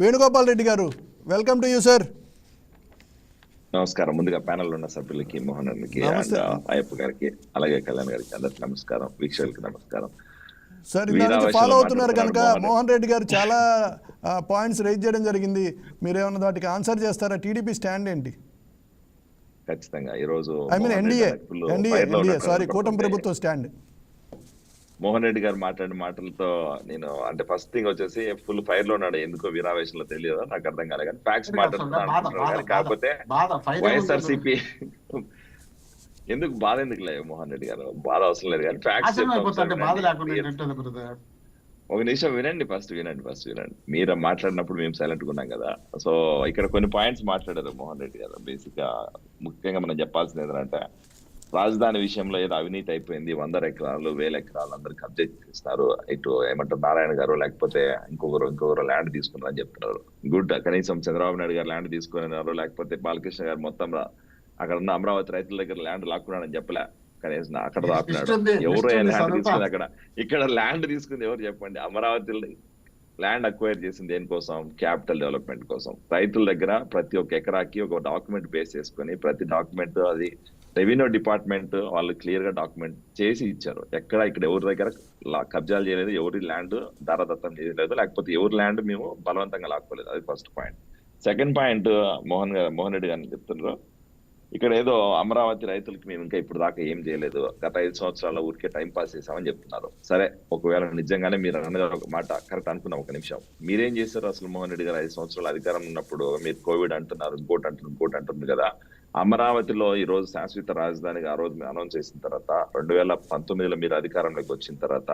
వేణుగోపాల్ రెడ్డి గారు welcome to you sir నమస్కారం. ముందుగా ప్యానల్ ఉన్న సభ్యులకి మోహన్ అయ్యప్ప గారికి అలాగే కళ్యాణ్ గారికి అందరికి నమస్కారం వీక్షకులకి నమస్కారం. సార్ ఇందా నుంచి వీరావేశంలో ఫాలో అవుతున్నారు కనుక మోహన్. రెడ్డి గారు చాలా పాయింట్స్ రైజ్ చేయడం జరిగింది. మీరేమన్నా వాటికి ఆన్సర్ చేస్తారా? టీడీపీ స్టాండ్ ఏంటి? ఖచ్చితంగా. ఈ రోజు I mean NDA NDA sorry కూటమి. ప్రభుత్వ స్టాండ్ మోహన్ రెడ్డి గారు మాట్లాడిన మాటలతో నేను అంటే ఫస్ట్ థింగ్ వచ్చేసి ఫుల్ ఫైర్లో ఉన్నాడు. ఎందుకో వీరావేశంలో తెలియదు? నాకు అర్థం కాలే కానీ మాట్లాడుతున్నాను కానీ బాధ, కాకపోతే బాధ, ఫైర్ వైఎస్ఆర్ ఏముంది? సిపి ఎందుకు బాధ ఎందుకు లేదు మోహన్ రెడ్డి గారు? బాధ అవసరం లేదు కానీ బ్రదర్ ఒక నిమిషం వినండి ఫస్ట్ వినండి ఫస్ట్ వినండి. మీరు మాట్లాడినప్పుడు మేము సైలెంట్ ఉన్నాం కదా. సో ఇక్కడ కొన్ని పాయింట్స్ మాట్లాడారు మోహన్ రెడ్డి గారు. బేసిక్గా ముఖ్యంగా మనం చెప్పాల్సింది ఏంటంటే రాజధాని విషయంలో ఏదో అవినీతి అయిపోయింది వందల ఎకరాలు వేల ఎకరాలు అందరు కబ్జా చేస్తున్నారు. ఇటు ఏమంటారు నారాయణ గారు లేకపోతే ఇంకొకరు ఇంకొకరు ల్యాండ్ తీసుకున్నారని చెప్తున్నారు. గుడ్ కనీసం చంద్రబాబు నాయుడు గారు ల్యాండ్ తీసుకున్నారు లేకపోతే బాలకృష్ణ గారు మొత్తం అక్కడ ఉన్న అమరావతి రైతుల దగ్గర ల్యాండ్ లాక్కున్నాడని చెప్పలే. కనీసం అక్కడ రాకున్నాడు ఎవరు ల్యాండ్. తీసుకుంది అక్కడ. ఇక్కడ ల్యాండ్ తీసుకుంది ఎవరు చెప్పండి? అమరావతి ల్యాండ్ అక్వైర్ చేసింది దేనికోసం క్యాపిటల్ డెవలప్మెంట్ కోసం. రైతుల దగ్గర ప్రతి ఒక్క ఎకరాకి ఒక డాక్యుమెంట్ బేస్ చేసుకొని ప్రతి డాక్యుమెంట్ అది రెవెన్యూ డిపార్ట్మెంట్ వాళ్ళు క్లియర్గా డాక్యుమెంట్ చేసి ఇచ్చారు. ఎక్కడ ఇక్కడ ఎవరి దగ్గర కబ్జాలు చేయలేదు ఎవరి ల్యాండ్ దారాదత్తం చేయలేదు లేకపోతే ఎవరి ల్యాండ్ మేము బలవంతంగా లాక్కోలేదు. అది first point. Second point Mohan గారు మోహన్ రెడ్డి గారిని చెప్తున్నారు. ఇక్కడ ఏదో అమరావతి రైతులకి మేము ఇంకా ఇప్పుడు దాకా ఏం చేయలేదు. గత ఐదు సంవత్సరాల ఊరికే టైం పాస్ చేసామని చెప్తున్నారు. సరే ఒకవేళ నిజంగానే మీరు అన్నగారు ఒక మాట కరెక్ట్ అనుకున్నాం ఒక నిమిషం. మీరేం చేశారు అసలు మోహన్ రెడ్డి గారు? ఐదు సంవత్సరాల అధికారం ఉన్నప్పుడు మీరు కోవిడ్ అంటున్నారు ఇంకోటి అంటున్నారు ఇంకోటి అంటుంది కదా. అమరావతిలో ఈ రోజు శాశ్వత రాజధానిగా ఆ రోజు అనౌన్స్ చేసిన తర్వాత రెండు వేల పంతొమ్మిదిలో మీరు అధికారంలోకి వచ్చిన తర్వాత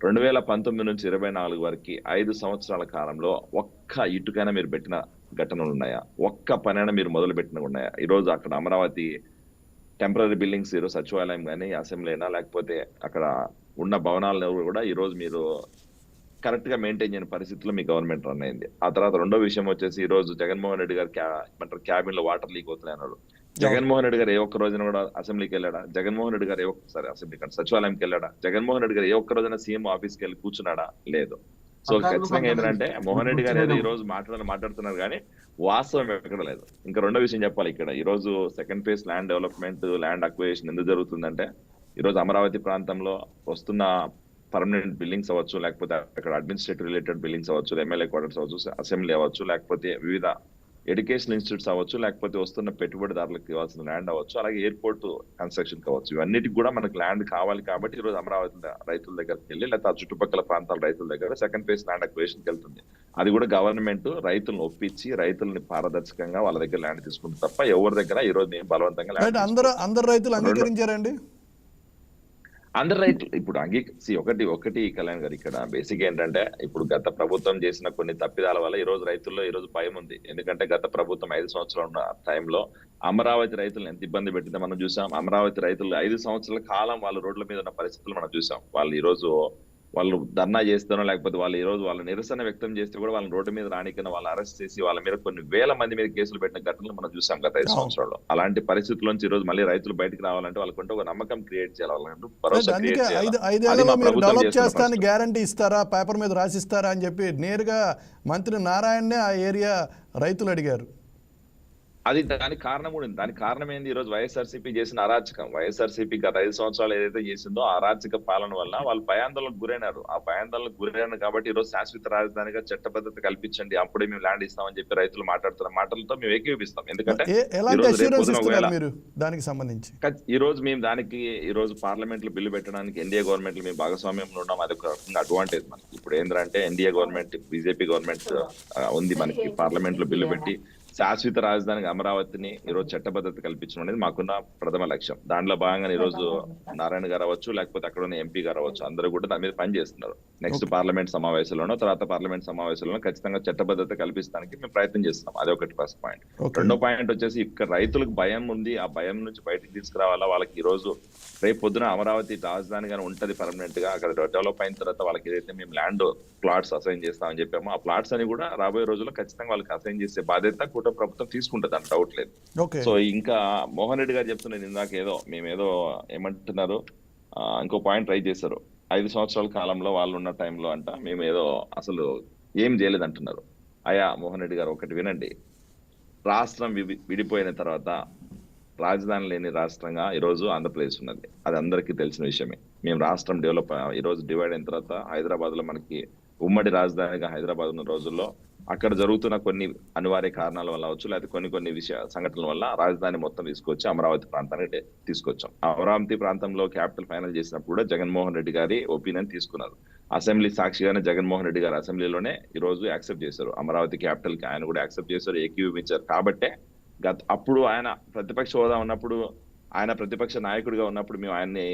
రెండు వేల పంతొమ్మిది నుంచి ఇరవై నాలుగు వరకు ఐదు సంవత్సరాల కాలంలో ఒక్క ఇటుకైనా మీరు పెట్టిన ఘటనలు ఉన్నాయా? ఒక్క పనైనా మీరు మొదలు పెట్టిన ఉన్నాయా ఈరోజు అక్కడ అమరావతి టెంపరీ బిల్డింగ్స్ ఈరోజు సచివాలయం కానీ అసెంబ్లీ అయినా లేకపోతే అక్కడ ఉన్న భవనాలను కూడా ఈరోజు మీరు కరెక్ట్గా మెయింటైన్ చేయని పరిస్థితిలో మీ గవర్నమెంట్ రన్ అయింది. ఆ తర్వాత రెండో విషయం వచ్చేసి ఈ రోజు జగన్మోహన్ రెడ్డి గారు ఏమంటారు క్యాబిన్లో వాటర్ లీక్ అవుతున్నాయి అన్నాడు. జగన్మోహన్ రెడ్డి గారు ఏ ఒక్క రోజున కూడా అసెంబ్లీకి వెళ్ళాడా? జగన్మోహన్ రెడ్డి గారు ఏ ఒక్కసారి అసెంబ్లీ కంటే సచివాలయంకి వెళ్ళాడా? జగన్మోహన్ రెడ్డి గారు ఏ ఒక్క రోజున సీఎం ఆఫీస్కి వెళ్ళి కూర్చున్నాడా? లేదు. సో ఖచ్చితంగా ఏంటంటే మోహన్ రెడ్డి గారు ఏదో ఈ. రోజు మాట్లాడాలి మాట్లాడుతున్నారు కానీ వాస్తవం ఎక్కడ లేదు. ఇంకా రెండో విషయం చెప్పాలి ఇక్కడ. ఈ రోజు second phase land development land acquisition ఎందుకు జరుగుతుందంటే ఈ రోజు అమరావతి ప్రాంతంలో వస్తున్న పర్మనెంట్ బిల్డింగ్స్ అవ్వచ్చు లేకపోతే అక్కడ అడ్మినిస్ట్రేటివ్ రిలేటెడ్ బిల్డింగ్స్ అవ్వచ్చు ఎమ్మెల్యే క్వార్టర్స్ అవ్వచ్చు అసెంబ్లీ అవ్వచ్చు లేకపోతే వివిధ ఎడ్యుకేషన్ ఇన్స్టిట్యూట్స్ అవ్వచ్చు లేకపోతే వస్తున్న పెట్టుబడిదారులకు ఇవ్వాల్సిన ల్యాండ్ అవ్వచ్చు అలాగే ఎయిర్పోర్ట్ కన్స్ట్రక్షన్ కావచ్చు ఇవన్నిటికి కూడా మనకు ల్యాండ్ కావాలి కాబట్టి ఈ రోజు అమరావతి రైతుల దగ్గరికి వెళ్ళి లేకపోతే ఆ చుట్టుపక్కల ప్రాంతాల రైతుల దగ్గర సెకండ్ ఫేజ్ ల్యాండ్ అక్వేషన్కి వెళ్తుంది. అది కూడా గవర్నమెంట్ రైతులను ఒప్పించి రైతుల్ని పారదర్శకంగా వాళ్ళ దగ్గర ల్యాండ్ తీసుకుంటుంది తప్ప ఎవరి దగ్గర ఈ రోజు బలవంతంగా అందరూ అందరు రైతులు అంగీకరించారండి? అందరు రైతులు ఇప్పుడు అంగీ ఒకటి ఒకటి కళ్యాణ్ గారు ఇక్కడ బేసిక్ ఏంటంటే ఇప్పుడు గత ప్రభుత్వం చేసిన కొన్ని తప్పిదాల వల్ల ఈ రోజు రైతుల్లో ఈ రోజు భయం ఉంది. ఎందుకంటే గత ప్రభుత్వం ఐదు సంవత్సరాలు ఉన్న టైంలో అమరావతి రైతులను ఎంత ఇబ్బంది పెట్టిందో మనం చూసాం. అమరావతి రైతులు ఐదు సంవత్సరాల కాలం వాళ్ళ రోడ్ల మీద ఉన్న పరిస్థితులు మనం చూసాం. వాళ్ళు ఈ రోజు వాళ్ళు ధర్నా చేస్తానో లేకపోతే వాళ్ళు ఈ రోజు వాళ్ళ నిరసన వ్యక్తం చేస్తే కూడా వాళ్ళని రోడ్డు మీద రానికన్నా వాళ్ళు అరెస్ట్ చేసి వాళ్ళ మీద కొన్ని వేల మంది మీద కేసులు పెట్టిన ఘటనలు మనం చూసాం గత ఐదు. సంవత్సరాల్లో. అలాంటి పరిస్థితుల్లోంచి ఈ రోజు మళ్ళీ రైతులు బయటకు రావాలంటే వాళ్ళకుంటే ఒక నమ్మకం క్రియేట్ చేయాలి. వాళ్ళకంటూ భరోసా డెవలప్. గ్యారంటీ ఇస్తారా? పేపర్ మీద రాసిస్తారా అని చెప్పి నేరుగా మంత్రి నారాయణనే ఆ ఏరియా రైతులు అడిగారు. అది దానికి కారణం కూడా ఉంది దానికి కారణం ఏంది ఈ రోజు వైఎస్ఆర్సీపీ చేసిన అరాచకం. వైఎస్ఆర్సీపీ గత ఐదు సంవత్సరాలు ఏదైతే చేసిందో ఆ అరాచక పాలన వల్ల వాళ్ళు భయాందోళనకు గురైనారు. ఆ భయాందోళనకు గురైనారు కాబట్టి ఈ రోజు శాశ్వత రాజధానిగా చట్టబద్ధత కల్పించండి. అప్పుడే మేము ల్యాండ్ ఇస్తామని చెప్పి రైతులు మాట్లాడుతున్న మాటలతో మేము ఏకీపిస్తాం ఎందుకంటే దానికి సంబంధించి? ఈ రోజు మేము దానికి ఈ రోజు పార్లమెంట్లో బిల్లు పెట్టడానికి ఎన్డీఏ గవర్నమెంట్లో మేము భాగస్వామ్యంలో ఉన్నాం. అది ఒక అడ్వాంటేజ్ మనకి. ఇప్పుడు ఏంటంటే ఎన్డీఏ గవర్నమెంట్ బీజేపీ గవర్నమెంట్ ఉంది మనకి. పార్లమెంట్లో బిల్లు పెట్టి శాశ్వత రాజధానికి అమరావతిని ఈ రోజు చట్టబద్ధత కల్పించడం అనేది మాకున్న ప్రథమ లక్ష్యం. దాంట్లో భాగంగా ఈ రోజు నారాయణ గారు అవ్వచ్చు లేకపోతే అక్కడ ఉన్న ఎంపీ గారు అవ్వచ్చు అందరూ కూడా దాని మీద పని చేస్తున్నారు. నెక్స్ట్ పార్లమెంట్ సమావేశంలోనో తర్వాత పార్లమెంట్ సమావేశంలో ఖచ్చితంగా చట్టబద్ధత కల్పించడానికి మేము ప్రయత్నం చేస్తున్నాం. అది ఒకటి ఫస్ట్ పాయింట్ రెండో పాయింట్ వచ్చేసి ఇక్కడ రైతులకు భయం ఉంది. ఆ భయం నుంచి బయటకు తీసుకురావాలా? వాళ్ళకి ఈ రోజు రేపు పొద్దున అమరావతి రాజధానిగానే ఉంటది పర్మనెంట్గా. అక్కడ డెవలప్ అయిన తర్వాత వాళ్ళకి ఏదైతే మేము ల్యాండ్ ప్లాట్స్ అసైన్ చేస్తామని చెప్పామో ఆ ప్లాట్స్ అని కూడా రాబోయే రోజుల్లో ఖచ్చితంగా వాళ్ళకి అసైన్ చేసే బాధ్యత కూటమి ప్రభుత్వం తీసుకుంటుంది అని డౌట్ లేదు. సో ఇంకా మోహన్ రెడ్డి గారు చెప్తున్నది ఇందాక ఏదో మేము ఏదో ఏమంటున్నారు ఇంకో పాయింట్ ట్రై చేశారు. ఐదు సంవత్సరాల కాలంలో వాళ్ళు ఉన్న టైంలో అంట మేము ఏదో అసలు ఏం చేయలేదు అంటున్నారు. అయా మోహన్ రెడ్డి గారు ఒకటి వినండి. రాష్ట్రం విడి- విడిపోయిన తర్వాత రాజధాని లేని రాష్ట్రంగా ఈరోజు ఆంధ్రప్రదేశ్ ఉన్నది. అది అందరికీ తెలిసిన విషయమే. మేము రాష్ట్రం డెవలప్ ఈరోజు డివైడ్ అయిన తర్వాత హైదరాబాద్లో మనకి ఉమ్మడి రాజధానిగా హైదరాబాద్ ఉన్న రోజుల్లో అక్కడ జరుగుతున్న కొన్ని అనివార్య కారణాల వల్ల అవచ్చు లేకపోతే కొన్ని కొన్ని విషయ సంఘటనల వల్ల రాజధాని మొత్తం తీసుకొచ్చి అమరావతి ప్రాంతానికి తీసుకొచ్చాం. అమరావతి ప్రాంతంలో క్యాపిటల్ ఫైనల్ చేసినప్పుడు కూడా జగన్మోహన్ రెడ్డి గారి ఒపీనియన్ తీసుకున్నారు. అసెంబ్లీ సాక్షిగానే జగన్మోహన్ రెడ్డి గారు అసెంబ్లీలోనే ఈ రోజు యాక్సెప్ట్ చేశారు. అమరావతి క్యాపిటల్కి ఆయన కూడా యాక్సెప్ట్ చేశారు ఏకీభవించారు. కాబట్టే గత అప్పుడు ఆయన ప్రతిపక్ష హోదా ఉన్నప్పుడు ఆయన ప్రతిపక్ష నాయకుడిగా ఉన్నప్పుడు మేము ఆయన్ని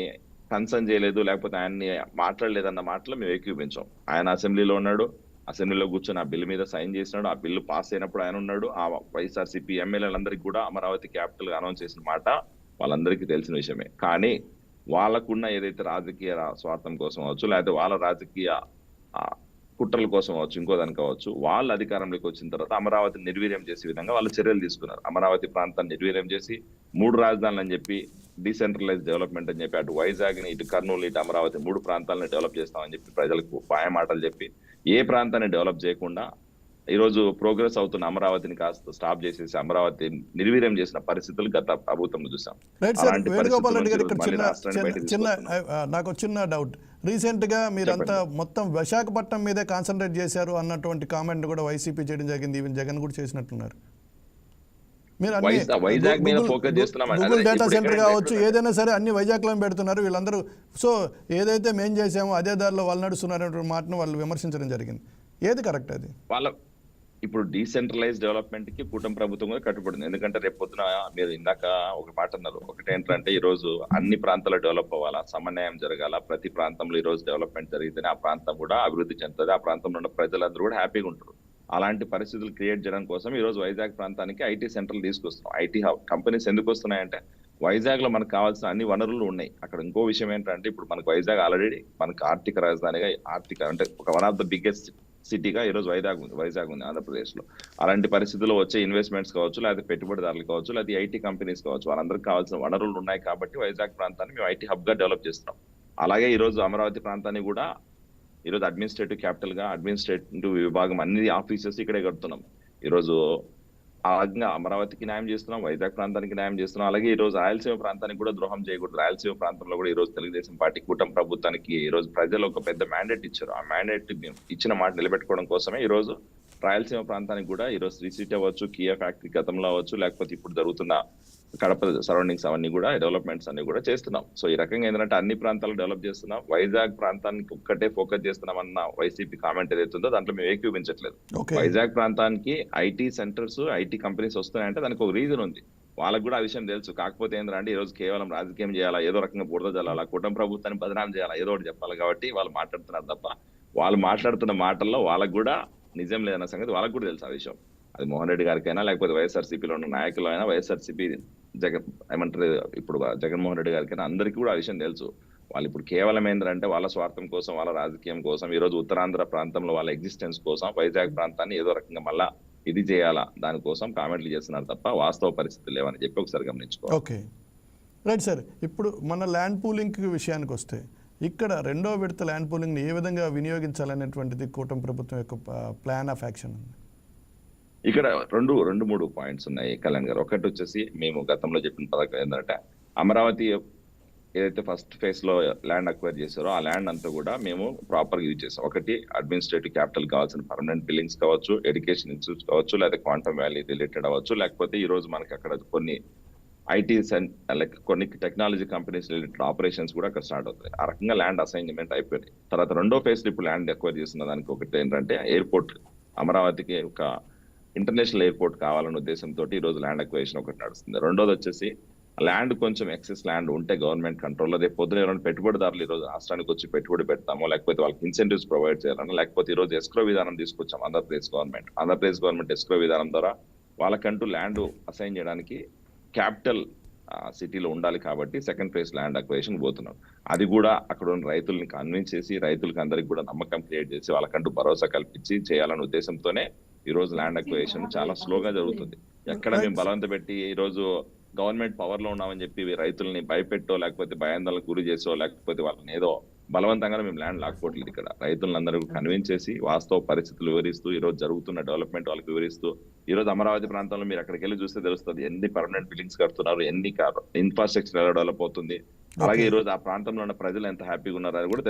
కన్సర్న్ చేయలేదు లేకపోతే ఆయన్ని మాట్లాడలేదన్న మాటలు మేము ఏకీభవించాం. ఆయన అసెంబ్లీలో ఉన్నాడు అసెంబ్లీలో కూర్చొని ఆ బిల్లు మీద సైన్ చేసినాడు. ఆ బిల్లు పాస్ అయినప్పుడు ఆయన ఉన్నాడు. ఆ వైఎస్ఆర్సీపీ ఎమ్మెల్యేలందరికీ కూడా అమరావతి క్యాపిటల్ అనౌన్స్ చేసిన మాట వాళ్ళందరికీ తెలిసిన విషయమే. కానీ వాళ్ళకున్న ఏదైతే రాజకీయ స్వార్థం కోసం అవచ్చు లేకపోతే వాళ్ళ రాజకీయ కుట్రల కోసం అవచ్చు ఇంకో దానికి కావచ్చు వాళ్ళు అధికారంలోకి వచ్చిన తర్వాత అమరావతిని నిర్వీర్యం చేసే విధంగా వాళ్ళు చర్యలు తీసుకున్నారు. అమరావతి ప్రాంతాన్ని నిర్వీర్యం చేసి మూడు రాజధానులు అని చెప్పి డీసెంట్రలైజ్ డెవలప్మెంట్ అని చెప్పి అటు వైజాగ్ని ఇటు కర్నూలు ఇటు అమరావతి మూడు ప్రాంతాలను డెవలప్ చేస్తామని చెప్పి ప్రజలకు పాయ మాటలు చెప్పి ఏ ప్రాంతాన్ని డెవలప్ చేయకుండా ఈ రోజు ప్రోగ్రెస్ అవుతున్న అమరావతిని కాస్త స్టాప్ చేసేసి అమరావతి నిర్వీర్యం చేసిన పరిస్థితులు గత ప్రభుత్వంలో చూసాం. చిన్న నాకు చిన్న డౌట్. రీసెంట్గా మీరంతా మొత్తం విశాఖపట్నం మీదే కాన్సన్ట్రేట్ చేశారు అన్నటువంటి కామెంట్ కూడా వైసీపీ చేయడం జరిగింది. ఈవెన్ జగన్ కూడా చేసినట్టున్నారు. మీరు వైజాగ్ మీద focus చేస్తున్నాం. గూగుల్ డేటా సెంటర్ కావచ్చు ఏదైనా సరే అన్ని వైజాగ్లో పెడుతున్నారు. వీళ్ళందరూ సో ఏదైతే మేం చేసామో అదే దారిలో వాళ్ళు నడుస్తున్నారు మాటను వాళ్ళు విమర్శించడం జరిగింది. ఏది కరెక్ట్ అది? వాళ్ళ ఇప్పుడు డీసెంట్రలైజ్ డెవలప్మెంట్కి కూటమి ప్రభుత్వం కూడా కట్టుబడింది. ఎందుకంటే రేపు పొద్దున మీరు ఇందాక ఒక మాట అన్నారు. ఒకటి ఏంటంటే ఈ రోజు అన్ని ప్రాంతాలు డెవలప్ అవ్వాలా? సమన్వయం జరగాల? ప్రతి ప్రాంతంలో ఈ రోజు డెవలప్మెంట్ జరిగితేనే ఆ ప్రాంతం కూడా అభివృద్ధి చెందుతుంది. ఆ ప్రాంతంలో ఉన్న ప్రజలందరూ కూడా హ్యాపీగా ఉంటారు. అలాంటి పరిస్థితులు క్రియేట్ చేయడం కోసం ఈ రోజు వైజాగ్ ప్రాంతానికి ఐటీ సెంటర్లు తీసుకొస్తున్నాం. ఐటీ కంపెనీస్ ఎందుకు వస్తున్నాయంటే వైజాగ్లో మనకు కావాల్సిన అన్ని వనరులు ఉన్నాయి. అక్కడ ఇంకో విషయం ఏంటంటే ఇప్పుడు మనకు వైజాగ్ ఆల్రెడీ మనకు ఆర్థిక రాజధానిగా ఆర్థిక అంటే ఒక వన్ ఆఫ్ ద బిగ్గెస్ట్ సిటీగా ఈ రోజు వైజాగ్ ఉంది వైజాగ్ ఉంది ఆంధ్రప్రదేశ్లో అలాంటి పరిస్థితుల్లో వచ్చే ఇన్వెస్ట్మెంట్స్ కావచ్చు లేకపోతే పెట్టుబడిదారులు కావచ్చు లేకపోతే ఐటీ కంపెనీస్ కావచ్చు వాళ్ళందరికీ కావాల్సిన వనరులు ఉన్నాయి కాబట్టి వైజాగ్ ప్రాంతాన్ని మేము ఐటీ హబ్గా డెవలప్ చేస్తున్నాం. అలాగే ఈ రోజు అమరావతి ప్రాంతాన్ని కూడా ఈ రోజు అడ్మినిస్ట్రేటివ్ క్యాపిటల్గా అడ్మినిస్ట్రేటివ్ విభాగం అన్ని ఆఫీసెస్ ఇక్కడే కడుతున్నాం. ఈరోజు ఆ రకంగా అమరావతికి న్యాయం చేస్తున్నాం వైజాగ్ ప్రాంతానికి న్యాయం చేస్తున్నాం అలాగే ఈ రోజు రాయలసీమ ప్రాంతానికి కూడా ద్రోహం చేయకూడదు. రాయలసీమ ప్రాంతంలో కూడా ఈ రోజు తెలుగుదేశం పార్టీ కూటమి ప్రభుత్వానికి ఈ రోజు ప్రజలు ఒక పెద్ద మ్యాండేట్ ఇచ్చారు. ఆ మ్యాండేట్ ఇచ్చిన మాట నిలబెట్టుకోవడం కోసమే ఈ రోజు రాయలసీమ ప్రాంతానికి కూడా ఈరోజు రోజు శ్రీ సిటీ అవ్వచ్చు కియా ఫ్యాక్టరీ గతంలో అవ్వచ్చు లేకపోతే ఇప్పుడు జరుగుతున్న కడప సరౌండింగ్స్ అవన్నీ కూడా డెవలప్మెంట్స్ అన్ని కూడా చేస్తున్నాం. సో ఈ రకంగా ఏంటంటే అన్ని ప్రాంతాలు డెవలప్ చేస్తున్నాం. వైజాగ్ ప్రాంతానికి ఒక్కటే ఫోకస్ చేస్తున్నాం అన్న వైసీపీ కామెంట్ ఏదైతే ఉందో దాంట్లో మేము ఏకీవించట్లేదు ఓకే. వైజాగ్ ప్రాంతానికి ఐటీ సెంటర్స్ ఐటీ కంపెనీస్ వస్తున్నాయంటే దానికి ఒక రీజన్ ఉంది. వాళ్ళకు కూడా ఆ విషయం తెలుసు. కాకపోతే ఏంటంటే ఈ రోజు కేవలం రాజకీయం చేయాలా ఏదో రకంగా బురద జల్లాలా కుటుంబ ప్రభుత్వాన్ని బదనాం చేయాలా ఏదో ఒకటి చెప్పాలి కాబట్టి వాళ్ళు మాట్లాడుతున్నారు తప్ప వాళ్ళు మాట్లాడుతున్న మాటల్లో వాళ్ళకు కూడా నిజం లేదన్న సంగతి వాళ్ళకు కూడా తెలుసు ఆ విషయం. అది మోహన్ రెడ్డి గారికైనా లేకపోతే వైఎస్ఆర్సీపీలో ఉన్న నాయకులు అయినా వైఎస్ఆర్సీపీ జగన్ ఏమంటారు ఇప్పుడు జగన్మోహన్ రెడ్డి గారికైనా అందరికీ కూడా ఆ విషయం తెలుసు. వాళ్ళు ఇప్పుడు కేవలం ఏంటంటే వాళ్ళ స్వార్థం కోసం వాళ్ళ రాజకీయం కోసం ఈరోజు ఉత్తరాంధ్ర ప్రాంతంలో వాళ్ళ ఎగ్జిస్టెన్స్ కోసం వైజాగ్ ప్రాంతాన్ని ఏదో రకంగా మళ్ళా ఇది చేయాలా దానికోసం కామెంట్లు చేస్తున్నారు తప్ప వాస్తవ పరిస్థితులు లేవని చెప్పి ఒకసారి గమనించుకోవాలి. ఓకే. రైట్ సార్ ఇప్పుడు మన ల్యాండ్ పూలింగ్ విషయానికి వస్తే ఇక్కడ రెండో విడత ల్యాండ్ పూలింగ్ని ఏ విధంగా వినియోగించాలనేటువంటిది కూటమి ప్రభుత్వం యొక్క ప్లాన్ ఆఫ్ యాక్షన్ ఉంది? ఇక్కడ రెండు రెండు మూడు పాయింట్స్ ఉన్నాయి కళ్యాణ్ గారు. ఒకటి వచ్చేసి మేము గతంలో చెప్పిన పథకం ఏంటంటే అమరావతి ఏదైతే ఫస్ట్ ఫేజ్లో ల్యాండ్ అక్వైర్ చేశారో ఆ ల్యాండ్ అంతా కూడా మేము ప్రాపర్ యూజ్ చేసాం ఒకటి అడ్మినిస్ట్రేటివ్ క్యాపిటల్ కావాల్సిన పర్మనెంట్ బిల్డింగ్స్ కావచ్చు ఎడ్యుకేషన్ ఇన్స్టిట్యూట్స్ కావచ్చు లేదా క్వాంటమ్ వ్యాలీ రిలేటెడ్ అవ్వచ్చు. లేకపోతే ఈ రోజు మనకి అక్కడ కొన్ని ఐటీ లైక్ కొన్ని టెక్నాలజీ కంపెనీస్ రిలేటెడ్ ఆపరేషన్స్ కూడా అక్కడ స్టార్ట్ అవుతాయి. ఆ రకంగా ల్యాండ్ అసైన్మెంట్ అయిపోయింది తర్వాత రెండో ఫేజ్ ఇప్పుడు ల్యాండ్ అక్వైర్ చేస్తున్న దానికి ఒకటి ఏంటంటే ఎయిర్పోర్ట్ అమరావతికి ఒక ఇంటర్నేషనల్ ఎయిర్పోర్ట్ కావాలనే ఉద్దేశంతో ఈ రోజు ల్యాండ్ అక్వేషన్ ఒకటి నడుస్తుంది. రెండోది వచ్చేసి ల్యాండ్ కొంచెం ఎక్సెస్ ల్యాండ్ ఉంటే గవర్నమెంట్ కంట్రోల్లో రేపు పొద్దున ఎవరైనా పెట్టుబడిదారులు ఈ రోజు రాష్ట్రానికి వచ్చి పెట్టుబడి పెడతామో లేకపోతే వాళ్ళకి ఇన్సెంటివ్స్ ప్రొవైడ్ చేయాలన్నా లేకపోతే ఈ రోజు ఎస్క్రో విధానం తీసుకొచ్చాం Andhra Pradesh government. Andhra Pradesh government escrow విధానం ద్వారా వాళ్ళకంటూ ల్యాండ్ అసైన్ చేయడానికి క్యాపిటల్ సిటీలో ఉండాలి కాబట్టి సెకండ్ ఫేజ్ ల్యాండ్ అక్వేషన్ పోతున్నాం. అది కూడా అక్కడ ఉన్న రైతుల్ని కన్విన్స్ చేసి రైతులకి అందరికి కూడా నమ్మకం క్రియేట్ చేసి వాళ్ళకంటూ భరోసా కల్పించి చేయాలనే ఉద్దేశంతోనే ఈ రోజు ల్యాండ్ అక్వేషన్ చాలా స్లోగా జరుగుతుంది. ఎక్కడ మేము బలవంత పెట్టి ఈ రోజు గవర్నమెంట్ పవర్లో ఉన్నామని చెప్పి రైతుల్ని భయపెట్టో లేకపోతే భయాందోళనకు గురి చేసో లేకపోతే వాళ్ళని ఏదో బలవంతంగా మేము ల్యాండ్ లాక్కోవట్లేదు ఇక్కడ. రైతులందరూ కన్విన్స్ చేసి వాస్తవ పరిస్థితులు వివరిస్తూ ఈ రోజు జరుగుతున్న డెవలప్మెంట్ వాళ్ళకి వివరిస్తూ ఈ రోజు అమరావతి ప్రాంతంలో మీరు అక్కడికి వెళ్ళి చూస్తే తెలుస్తుంది ఎన్ని పర్మనెంట్ బిల్డింగ్స్ కడుతున్నారు ఎన్ని ఇన్ఫ్రాస్ట్రక్చర్ ఎలా డెవలప్ అవుతుంది అలాగే ఈ రోజు ఆ ప్రాంతంలో ఉన్న ప్రజలు ఎంత హ్యాపీగా ఉన్నారు అది కూడా.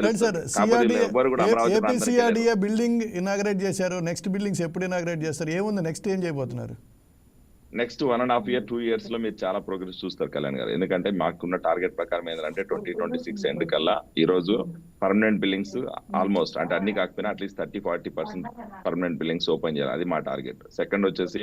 సిఆర్డిఏ బిల్డింగ్ ఇనాగ్రేట్ చేశారు నెక్స్ట్ బిల్డింగ్స్ ఎప్పుడు ఇనాగ్రేట్ చేస్తారు ఏముంది నెక్స్ట్ ఏం చేయబోతున్నారు? Next one and half year two ఇయర్స్లో మీరు చాలా ప్రోగ్రెస్ చూస్తారు కళ్యాణ్ గారు. ఎందుకంటే మాకున్న టార్గెట్ ప్రకారం ఏంటంటే ట్వంటీ ట్వంటీ సిక్స్ ఎండ్ కల్లా ఈ రోజు పర్మనెంట్ బిల్డింగ్స్ ఆల్మోస్ట్ అంటే అన్ని కాకపోయినా at least thirty forty percent permanent buildings open చేయాలి. అది మా టార్గెట్ సెకండ్ వచ్చేసి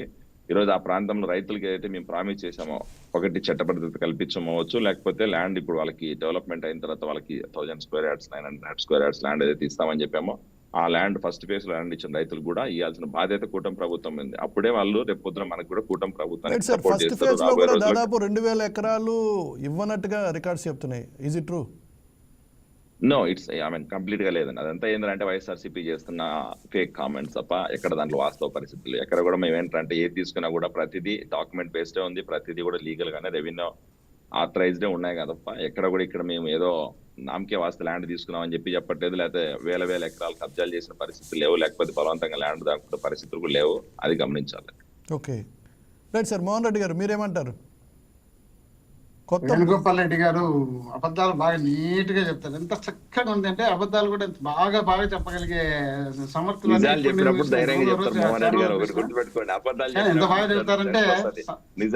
ఈ రోజు ఆ ప్రాంతంలో రైతులకి ఏదైతే మేము ప్రామిస్ చేసామో ఒకటి చట్టబద్ధత కల్పించమవచ్చు లేకపోతే ల్యాండ్ ఇప్పుడు వాళ్ళకి డెవలప్మెంట్ అయిన తర్వాత వాళ్ళకి thousand square yards nine hundred square yards land ఏదైతే ఇస్తామని చెప్పామో ఆ ల్యాండ్ ఫస్ట్ ఫేజ్ ల్యాండ్ ఇచ్చిన రైతులు కూడా ఇవ్వాల్సిన బాధ్యత కూటమి ప్రభుత్వం ఉంది. అప్పుడే వాళ్ళు రేపు పొద్దున మనకు కూడా కూటమి రోజుల్లో దాదాపు రెండు వేల ఎకరాలు ఇవ్వనట్టుగా రికార్డ్స్ చెప్తున్నాయి. Is it true no it's I mean కంప్లీట్గా లేదండి అదంతా ఏంటంటే వైఎస్ఆర్సీపీ చేస్తున్న ఫేక్ కామెంట్స్ తప్ప ఎక్కడ దాంట్లో వాస్తవ పరిస్థితులు ఎక్కడ కూడా మేము ఏంటంటే ఏది తీసుకున్నా కూడా ప్రతిదీ డాక్యుమెంట్ బేస్డే ఉంది. ప్రతిదీ కూడా లీగల్ గానే రెవెన్యూ ఆథరైజ్డే ఉన్నాయి కదా తప్ప ఎక్కడ కూడా ఇక్కడ మేము ఏదో నామకే వాస్తు ల్యాండ్ తీసుకున్నాం అని చెప్పి చెప్పట్లేదు. లేకపోతే వేల వేల ఎకరాలు కబ్జాలు చేసిన పరిస్థితులు లేవు. లేకపోతే బలవంతంగా ల్యాండ్ దాక్కున్న పరిస్థితులు కూడా లేవు. అది గమనించాలి. Okay right sir Mohan Reddy గారు మీరేమంటారు? వేణుగోపాల్ రెడ్డి గారు అబద్ధాలు బాగా నీట్గా చెప్తారు. ఎంత చక్కగా ఉంది అంటే అబద్ధాలు కూడా ఎంత బాగా బాగా చెప్పగలిగే సమర్థులు నిజాలు చెప్పినప్పుడు ధైర్యంగా చెప్తారు. మోహన్ రెడ్డి గారు ఒకటి గుర్తుపెట్టుకోండి. అబద్ధాలు కానీ ఎంత బాగా చెప్తారంటే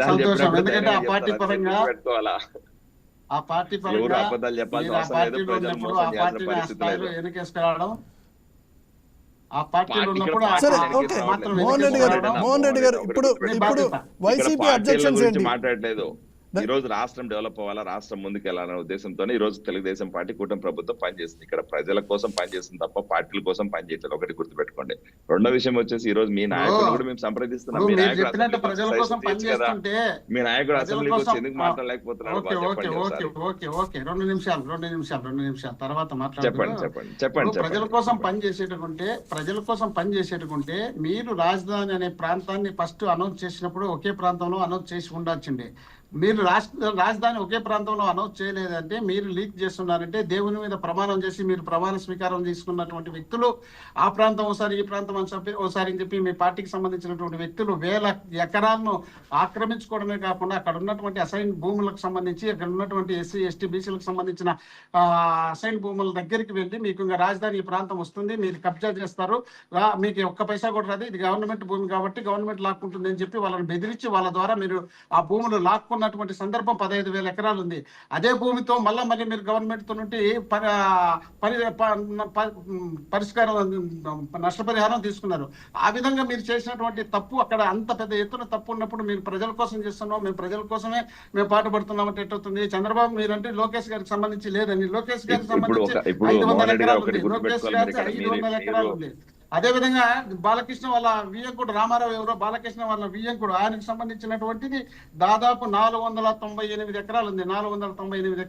సంతోషం. ఎందుకంటే ఆ పార్టీ. పరంగా ఆ పార్టీ పరంగా ఆ పార్టీలో ఉన్నప్పుడు ఆ పార్టీని ఆ స్థాయిలో వెనకేసుకురావడం సరే ఓకే మోహన్ రెడ్డి గారు మోహన్ రెడ్డి గారు ఇప్పుడు ఇప్పుడు. వైసీపీ అబ్జెక్షన్స్ గురించి ఏంటి మాట్లాడలేదు. ఈ రోజు రాష్ట్రం డెవలప్ అవ్వాలా రాష్ట్రం ముందుకు వెళ్ళాలనే ఉద్దేశంతోనే ఈ రోజు తెలుగుదేశం పార్టీ కూటమి ప్రభుత్వం పనిచేస్తుంది. ఇక్కడ ప్రజల కోసం పనిచేస్తుంది తప్ప పార్టీల కోసం పనిచేయట్లేదు ఒకటి గుర్తుపెట్టుకోండి. రెండో విషయం వచ్చేసి ఈ రోజు మీ నాయకుడు కూడా మేము సంప్రదిస్తున్నాం. మీ నాయకుడు మీ నాయకుడు అసెంబ్లీకి వచ్చి ఎందుకు మాట్లాడలేకపోతున్నాడు ఓకే రెండు నిమిషాలు రెండు నిమిషాలు రెండు నిమిషాలు. తర్వాత చెప్పండి చెప్పండి చెప్పండి ప్రజల కోసం పని చేసేటకుంటే ప్రజల కోసం పని చేసేటకుంటే మీరు రాజధాని అనే ప్రాంతాన్ని ఫస్ట్ అనౌన్స్ చేసినప్పుడు ఒకే ప్రాంతంలో అనౌన్స్ చేసి ఉండాల్సిండే మీరు రాష్ట్ర రాజధాని ఒకే ప్రాంతంలో అనౌన్స్ చేయలేదంటే మీరు లీక్ చేస్తున్నారంటే దేవుని మీద ప్రమాణం చేసి మీరు ప్రమాణ స్వీకారం తీసుకున్నటువంటి వ్యక్తులు ఆ ప్రాంతం ఒకసారి ఈ ప్రాంతం అని చెప్పి ఒకసారి అని చెప్పి మీ పార్టీకి సంబంధించినటువంటి వ్యక్తులు వేల ఎకరాలను ఆక్రమించుకోవడమే కాకుండా అక్కడ ఉన్నటువంటి అసైన్ భూములకు సంబంధించి అక్కడ ఉన్నటువంటి ఎస్సీ ఎస్టీ బీసీలకు సంబంధించిన అసైన్ భూముల దగ్గరికి వెళ్ళి మీకు ఇంకా రాజధాని ఈ ప్రాంతం వస్తుంది మీరు కబ్జా చేస్తారు మీకు ఒక్క పైసా కూడా రాదు ఇది గవర్నమెంట్ భూమి కాబట్టి గవర్నమెంట్ లాక్కుంటుంది అని చెప్పి వాళ్ళని బెదిరించి వాళ్ళ ద్వారా మీరు ఆ భూములు లాక్కున్నటువంటి సందర్భం పదహైదు వేల ఎకరాలు ఉంది అదే భూమితో మళ్ళా మళ్ళీ మీరు గవర్నమెంట్తో నుండి పరి పరి ప- ప- పరిష్కారం నష్టపరిహారం తీసుకున్నారు. ఆ విధంగా మీరు చేసినటువంటి తప్పు అక్కడ అంత పెద్ద ఎత్తున తప్పు ఉన్నప్పుడు మీరు ప్రజల కోసం చేస్తున్నాం. మేము ప్రజల కోసమే మేము పాటుపడుతున్నాం అంటే ఎట్టవుతుంది చంద్రబాబు మీరంటే లోకేష్ గారికి సంబంధించి లేదండి. లోకేష్ గారికి సంబంధించి ఐదు వందల ఎకరాలు ఉంది. లోకేష్ గారికి ఐదు వందల ఎకరాలు ఉంది అదే విధంగా బాలకృష్ణ వాళ్ళ వియ్యంకుడు రామారావు ఎవరో బాలకృష్ణ వాళ్ళ వియ్యంకుడు ఆయనకు సంబంధించినటువంటిది దాదాపు నాలుగు వందల తొంభై ఎనిమిది ఎకరాలు ఉంది. నాలుగు వందల తొంభై ఎనిమిది